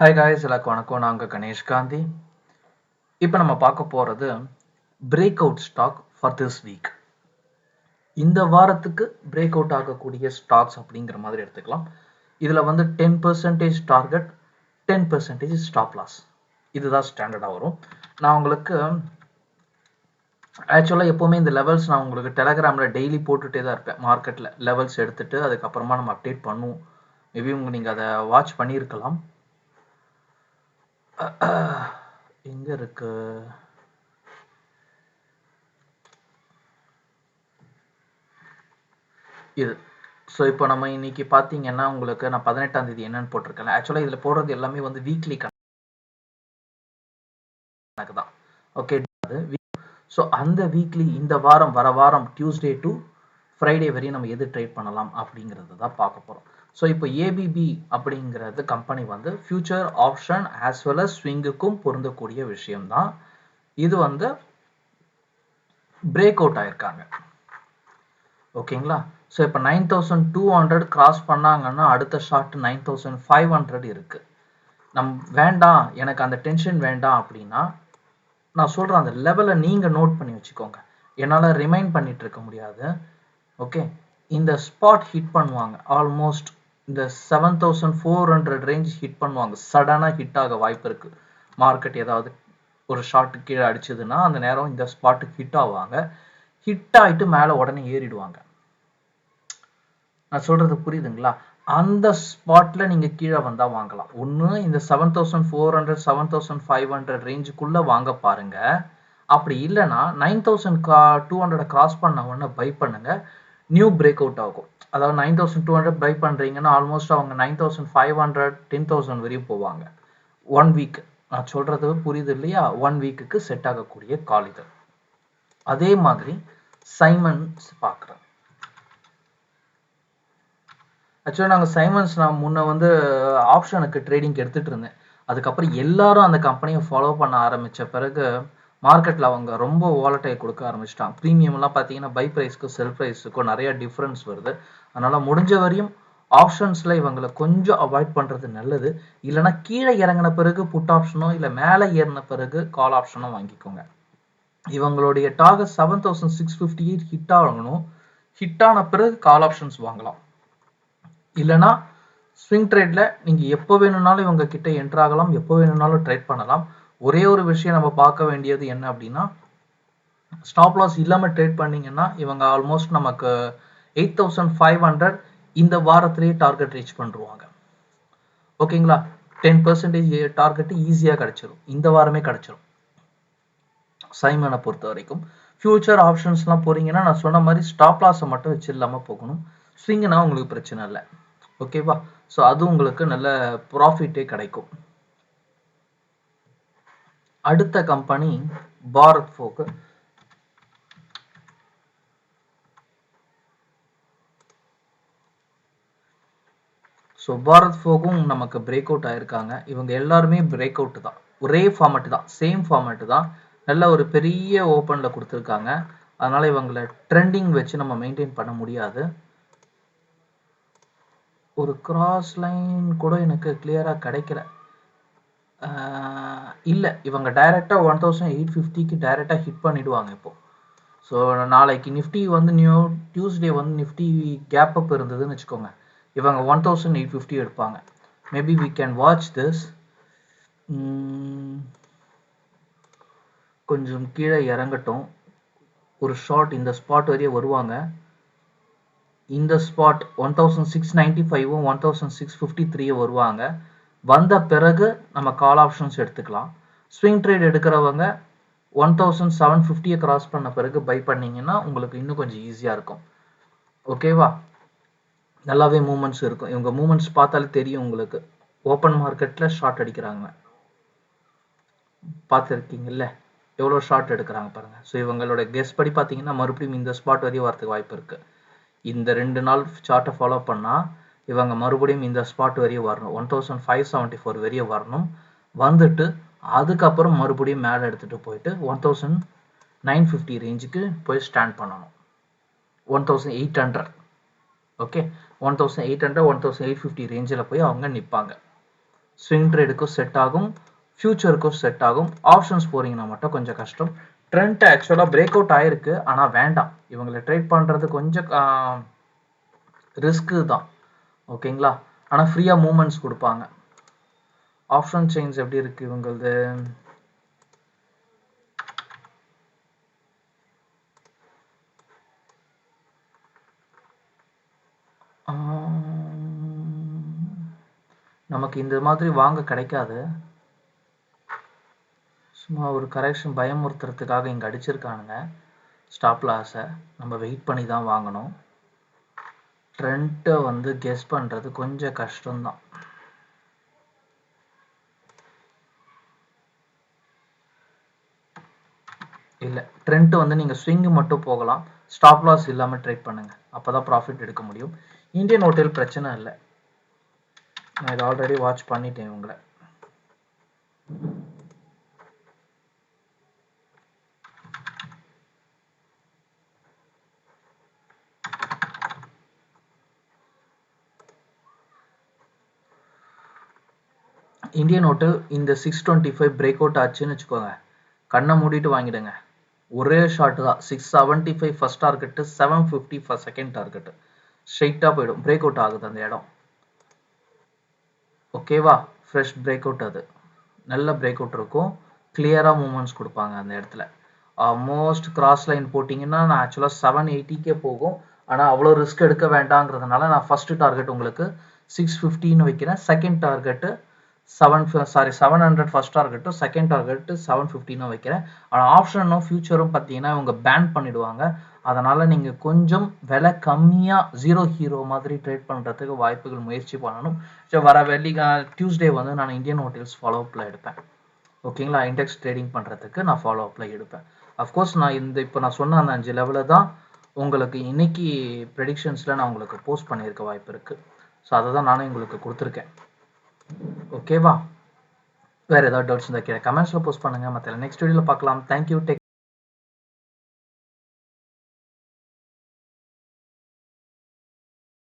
Hi guys எல்லாருக்கும் வணக்கம். நாங்கள் கணேஷ் காந்தி. இப்போ நம்ம பார்க்க போகிறது breakout stock for this week இந்த வாரத்துக்கு பிரேக் அவுட் ஆகக்கூடிய ஸ்டாக்ஸ் அப்படிங்கிற மாதிரி எடுத்துக்கலாம். இதில் வந்து ten percentage target ten percentage stop loss இதுதான் ஸ்டாண்டர்டாக வரும். நான் உங்களுக்கு ஆக்சுவலாக எப்போவுமே இந்த லெவல்ஸ் நான் உங்களுக்கு டெலகிராமில் டெய்லி போட்டுகிட்டே தான் இருப்பேன். மார்க்கெட்டில் லெவல்ஸ் எடுத்துகிட்டு அதுக்கப்புறமா நம்ம அப்டேட் பண்ணுவோம். மேபி உங்கள் நீங்கள் அதை வாட்ச் பண்ணியிருக்கலாம். எங்க இருக்கு. இது. ஸோ இப்போ நம்ம இன்னைக்கு பார்த்தீங்கன்னா உங்களுக்கு நான் பதினெட்டாம் தேதி என்னன்னு போட்டிருக்கேன் ஆக்சுவலாக இதில் போடுறது எல்லாமே வந்து வீக்லி கணக்கு தான். ஓகே ஸோ அந்த வீக்லி இந்த வாரம் வர வாரம் டியூஸ்டே டு ஃப்ரைடே வரையும் நம்ம எது ட்ரேட் பண்ணலாம் அப்படிங்கிறது தான் பார்க்க போகிறோம் ஸோ இப்போ ஏபிபி அப்படிங்கிறது கம்பெனி வந்து future option as well as ஸ்விங்குக்கும் பொருந்தக்கூடிய விஷயம்தான். இது வந்து பிரேக் அவுட் ஆயிருக்காங்க. ஓகேங்களா? ஸோ இப்போ nine thousand two hundred cross பண்ணாங்கன்னா அடுத்த short nine thousand five hundred இருக்கு. நம் வேண்டாம் எனக்கு அந்த டென்ஷன் வேண்டாம் அப்படின்னா நான் சொல்கிறேன் அந்த லெவலை நீங்கள் நோட் பண்ணி வச்சுக்கோங்க. என்னால் ரிமைண்ட் பண்ணிட்டு இருக்க முடியாது. ஓகே இந்த ஸ்பாட் ஹிட் பண்ணுவாங்க. ஆல்மோஸ்ட் இந்த seven thousand four hundred range hit பண்ணுவாங்க. சடனாக ஹிட் ஆக வாய்ப்பு இருக்கு. மார்க்கெட் ஏதாவது ஒரு ஷார்ட்டு கீழே அடிச்சதுன்னா அந்த நேரம் இந்த ஸ்பாட்டுக்கு ஹிட் ஆவாங்க. ஹிட் ஆகிட்டு மேலே உடனே ஏறிடுவாங்க. நான் சொல்றது புரியுதுங்களா? அந்த ஸ்பாட்ல நீங்க கீழே வந்தா வாங்கலாம். ஒன்று இந்த seven thousand four hundred seven thousand five hundred ரேஞ்சுக்குள்ள வாங்க பாருங்க. அப்படி இல்லைன்னா நைன் தௌசண்ட் கா டூ ஹண்ட்ரட் கிராஸ் பண்ண உடனே பை பண்ணுங்க. நியூ பிரேக் அவுட் ஆகும். அதாவது nine thousand two hundred buy பண்ணுறீங்கன்னா ஆல்மோஸ்ட் அவங்க nine thousand five hundred ten thousand வரையும் போவாங்க. ஒன் வீக் நான் சொல்றது புரியுது இல்லையா? ஒன் வீக்குக்கு செட் ஆகக்கூடிய கால் இது. அதே மாதிரி சைமன்ஸ் பார்க்குறேன். ஆக்சுவலாக நாங்கள் சைமன்ஸ் நான் முன்ன வந்து ஆப்ஷனுக்கு ட்ரேடிங் எடுத்துட்டு இருந்தேன். அதுக்கப்புறம் எல்லாரும் அந்த கம்பெனியை ஃபாலோ பண்ண ஆரம்பித்த பிறகு மார்க்கெட்டில் அவங்க ரொம்ப வாலட்டை கொடுக்க ஆரம்பிச்சிட்டான் ப்ரீமியம்லாம் பார்த்தீங்கன்னா பை ப்ரைஸ்க்கும் செல் ப்ரைஸுக்கும் நிறைய டிஃப்ரென்ஸ் வருது. அதனால் முடிஞ்ச வரையும் ஆப்ஷன்ஸில் இவங்களை கொஞ்சம் அவாய்ட் பண்ணுறது நல்லது. இல்லைனா கீழே இறங்கின பிறகு புட் ஆப்ஷனோ இல்லை மேலே ஏறின பிறகு கால் ஆப்ஷனோ வாங்கிக்கோங்க. இவங்களுடைய target seven thousand six fifty eight hit ஆகணும். ஹிட் ஆன பிறகு கால் ஆப்ஷன்ஸ் வாங்கலாம். இல்லைனா ஸ்விங் ட்ரேடில் நீங்கள் எப்போ வேணும்னாலும் இவங்க கிட்ட என்ட்ராகலாம் எப்போ வேணும்னாலும் ட்ரேட் பண்ணலாம். ஒரே ஒரு விஷயம் நம்ம பார்க்க வேண்டியது என்ன அப்படின்னா ஸ்டாப் லாஸ் இல்லாம ட்ரேட் பண்ணிங்கன்னா இவங்க ஆல்மோஸ்ட் நமக்கு எயிட் தௌசண்ட் ஃபைவ் ஹண்ட்ரட் இந்த வாரத்திலேயே டார்கெட் ரீச் பண்ணிருவாங்க. ஓகேங்களா? டென் பர்சன்டேஜ் டார்கெட் ஈஸியாக கிடைச்சிரும். இந்த வாரமே கிடைச்சிரும். சைமனை பொறுத்த வரைக்கும். ஃபியூச்சர் ஆப்ஷன்ஸ்லாம் போறீங்கன்னா நான் சொன்ன மாதிரி ஸ்டாப் லாஸை மட்டும் வச்சு இல்லாமல் போகணும். ஸ்விங்னா உங்களுக்கு பிரச்சனை இல்லை. ஓகேவா? ஸோ அது உங்களுக்கு நல்ல ப்ராஃபிட்டே கிடைக்கும். அடுத்த கம்பெனி பாரத் ஃபோக்கு ஸோ பாரத் ஃபோக்கும் நமக்கு பிரேக் அவுட் ஆயிருக்காங்க. இவங்க எல்லாருமே பிரேக் அவுட் தான். ஒரே ஃபார்மேட் தான். சேம் ஃபார்மேட் தான். நல்ல ஒரு பெரிய ஓப்பனில் கொடுத்துருக்காங்க. அதனால இவங்களை ட்ரெண்டிங் வச்சு நம்ம மெயின்டைன் பண்ண முடியாது. ஒரு கிராஸ் லைன் கூட எனக்கு கிளியராக கிடைக்கல. இல்லை இவங்க டைரெக்டாக ஒன் தௌசண்ட் எயிட் ஃபிஃப்டிக்கு டைரெக்டாக ஹிட் பண்ணிவிடுவாங்க இப்போது ஸோ நாளைக்கு நிஃப்டி வந்து நியூ டியூஸ்டே வந்து நிஃப்டி கேப் அப் இருந்ததுன்னு வச்சுக்கோங்க. இவங்க ஒன் தௌசண்ட் எயிட் ஃபிஃப்டி எடுப்பாங்க. Maybe we can watch this கொஞ்சம் கீழே இறங்கட்டும். ஒரு ஷார்ட் இந்த ஸ்பாட் வரையே வருவாங்க. இந்த spot one thousand six ninety ஃபைவும் one thousand six fifty த்ரீயும் வருவாங்க. வந்த பிறகு நம்ம கால் ஆப்ஷன்ஸ் எடுத்துக்கலாம். ஸ்விங் ட்ரேட் எடுக்கிறவங்க ஒன் தௌசண்ட் செவன் ஃபிஃப்டியை கிராஸ் பண்ண பிறகு பை பண்ணீங்கன்னா உங்களுக்கு இன்னும் கொஞ்சம் ஈஸியாக இருக்கும். ஓகேவா நல்லாவே மூமெண்ட்ஸ் இருக்கும். இவங்க மூமெண்ட்ஸ் பார்த்தாலே தெரியும் உங்களுக்கு. ஓப்பன் மார்க்கெட்டில் ஷார்ட் அடிக்கிறாங்க. பார்த்துருக்கீங்கல்ல? எவ்வளோ ஷார்ட் எடுக்கிறாங்க பாருங்கள் ஸோ இவங்களோட கெஸ் படி பார்த்தீங்கன்னா மறுபடியும் இந்த ஸ்பாட் வரையும் வரதுக்கு வாய்ப்பு இருக்குது இந்த ரெண்டு நாள் சார்ட்டை ஃபாலோ பண்ணால் இவங்க மறுபடியும் இந்த ஸ்பாட் வரையும் வரணும். One thousand five seventy four வரையும் வரணும். வந்துட்டு அதுக்கப்புறம் மறுபடியும் மேலே எடுத்துகிட்டு போயிட்டு ஒன் தௌசண்ட் நைன் ஃபிஃப்டி ரேஞ்சுக்கு போய் ஸ்டாண்ட் பண்ணணும். One thousand eight hundred okay one thousand eight hundred one thousand eight fifty ரேஞ்சில் போய் அவங்க நிற்பாங்க ஸ்விங் ட்ரேடுக்கும் செட் ஆகும். ஃபியூச்சருக்கும் செட் ஆகும். ஆப்ஷன்ஸ் போகிறீங்கன்னா மட்டும் கொஞ்சம் கஷ்டம். ட்ரெண்ட் ஆக்சுவலாக பிரேக் அவுட் ஆயிருக்கு. ஆனால் வேண்டாம். இவங்களை ட்ரேட் பண்ணுறது கொஞ்சம் ரிஸ்க்கு தான். ஓகேங்களா? ஆனால் ஃப்ரீயாக மூமெண்ட்ஸ் கொடுப்பாங்க. ஆப்ஷன் செயின்ஸ் எப்படி இருக்கு இவங்களது? நமக்கு இந்த மாதிரி வாங்க கிடைக்காது. சும்மா ஒரு கரெக்ஷன் பயமுறுத்துறதுக்காக இங்கே அடிச்சிருக்கானுங்க. ஸ்டாப் லாஸை நம்ம வெயிட் பண்ணி தான் வாங்கணும். ட்ரெண்ட்டை வந்து கெஸ் பண்ணுறது கொஞ்சம் கஷ்டம்தான். இல்லை ட்ரெண்ட் வந்து நீங்கள் ஸ்விங்கு மட்டும் போகலாம். ஸ்டாப் லாஸ் இல்லாமல் ட்ரேட் பண்ணுங்க. அப்போ தான் ப்ராஃபிட் எடுக்க முடியும். இந்தியன் ஹோட்டல் பிரச்சனை இல்லை. நான் இதை ஆல்ரெடி வாட்ச் பண்ணிட்டேன் உங்களை இந்தியன் ஹோட்டல் இந்த six twenty five break out ஆச்சுன்னு வச்சுக்கோங்க. கண்ணை மூடிட்டு வாங்கிடுங்க. ஒரே ஷாட் தான். Six seventy five first target seven fifty first second target ஸ்ட்ரைட்டாக போயிடும். பிரேக் அவுட் ஆகுது அந்த இடம். ஓகேவா ஃப்ரெஷ் பிரேக் அவுட் அது. நல்ல பிரேக் அவுட் இருக்கும் கிளியராக மூமெண்ட்ஸ் கொடுப்பாங்க அந்த இடத்துல. மோஸ்ட் கிராஸ் லைன் போட்டிங்கன்னா நான் ஆக்சுவலாக செவன் எயிட்டிக்கே போகும். ஆனால் அவ்வளோ ரிஸ்க் எடுக்க வேண்டாங்கிறதுனால நான் ஃபஸ்ட்டு டார்கெட் உங்களுக்கு சிக்ஸ் ஃபிஃப்டின்னு வைக்கிறேன். Second target seven sorry seven hundred first டார்கெட்டும் second target seven ஃபிஃப்டினும் வைக்கிறேன். ஆனால் ஆப்ஷனும் ஃபியூச்சரும் பார்த்தீங்கன்னா இவங்க பேன் பண்ணிடுவாங்க. அதனால் நீங்கள் கொஞ்சம் விலை கம்மியாக ஜீரோ ஹீரோ மாதிரி ட்ரேட் பண்ணுறதுக்கு வாய்ப்புகள் முயற்சி பண்ணணும். ஸோ வர வெள்ளி டியூஸ்டே வந்து நான் இந்தியன் ஹோட்டல்ஸ் ஃபாலோ அப்பில் எடுப்பேன் ஓகேங்களா இண்டெக்ஸ் ட்ரேடிங் பண்ணுறதுக்கு நான் ஃபாலோ அப்பில் எடுப்பேன் அஃப்கோர்ஸ் நான் இந்த இப்போ நான் சொன்ன அந்த அஞ்சு லெவலில் தான் உங்களுக்கு இன்னைக்கு ப்ரெடிக்ஷன்ஸில் நான் உங்களுக்கு போஸ்ட் பண்ணியிருக்க வாய்ப்பு இருக்குது ஸோ அதை தான் நானும் உங்களுக்கு கொடுத்துருக்கேன். ஓகேவா வேறு ஏதாவது டவுட்ஸ் இருந்தால் கீழே கமெண்ட்ஸில் போஸ்ட் பண்ணுங்கள் மற்ற நெக்ஸ்ட் வீடியோவில் பார்க்கலாம். Thank you take